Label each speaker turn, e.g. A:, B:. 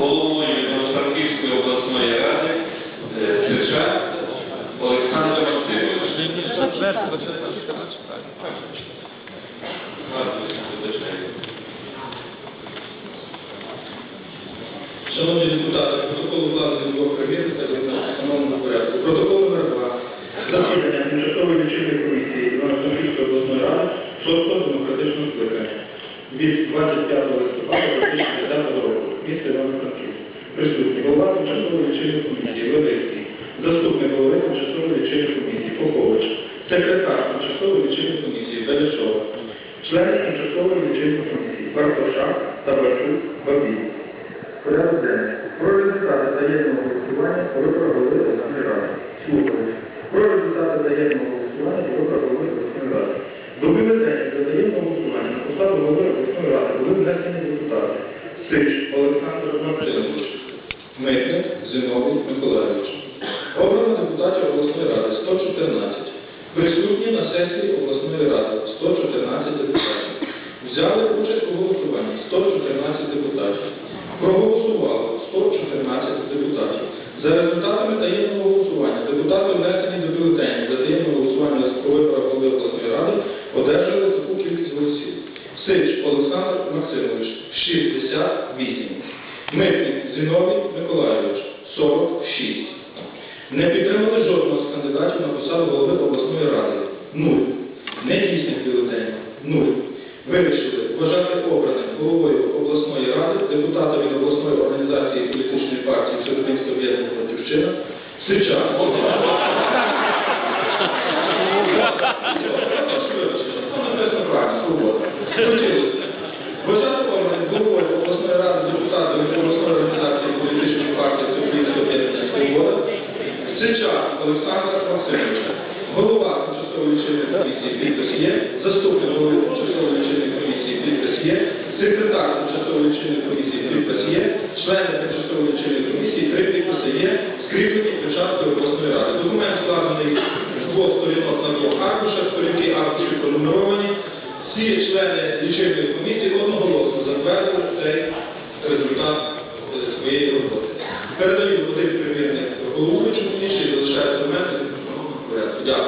A: головою Івано-Франківської обласної ради Цича Олександр Максимович.
B: Шановні депутати, протокол укладений двох перевірок та в порядку. Протокол номер 2 засідання тимчасової лічильної комісії Івано-Франківської обласної ради 6-го демократичного скликання від 25 листопада 2010 року. Місто Івано-Франківськ. Присутні голова тимчасової лічильної комісії Левицький, заступник голови тимчасової лічильної комісії Попович, секретар тимчасової лічильної комісії Беляшова, члени тимчасової лічильної комісії Бартошак, Табачук, Бабій. Порядок денний. Про результати таємного голосування по виборах голови обласної ради. Слухають. Про результати таємного голосування по виборах голови обласної ради. До бюлетенів за таємного голосування на посаду голови обласної ради були внесені депутати Сич Олександр Максимович, Митник Зиновій Миколайович. Обрано депутатів обласної ради 114. Присутні на сесії обласної ради 114 депутатів. Взяли участь у голосуванні 114 депутатів. Проголосувало 114 депутатів. За результатами таємного голосування депутати внесені до бюлетенів за таємне голосування по виборах обласної ради одержали таку кількість голосів. Сич Олександр Максимович 68. Митник Зіновій Миколайович 46. Не підтримали жодного з кандидатів на посаду голови обласної ради. Нуль. Недійсних бюлетенів. Нуль. Вирішили вважати обраним головою обласної ради депутата від обласної організації політичної партії Всеукраїнське об'єднання Батьківщина Сича. Написано правильно, свобода. Хотілося. Вважати обраним головою обласної ради депутата від обласної організації політичної партії Всеукраїнське об'єднання Свобода Сича Олександра Максимовича. Голова тимчасової лічильної комісії підпис заступник голови тимчасової лічильної комісії підпис секретар тимчасової лічильної комісії підпис члени тимчасової лічильної комісії три підписи є, скріплені печаткою обласної ради. Документ складений з двох сторінок на двох аркушах, сторінки аркуші пронумеровані. Всі члени лічильної комісії одноголосно один примірник головуючому, інший залишається в мене. Дякую.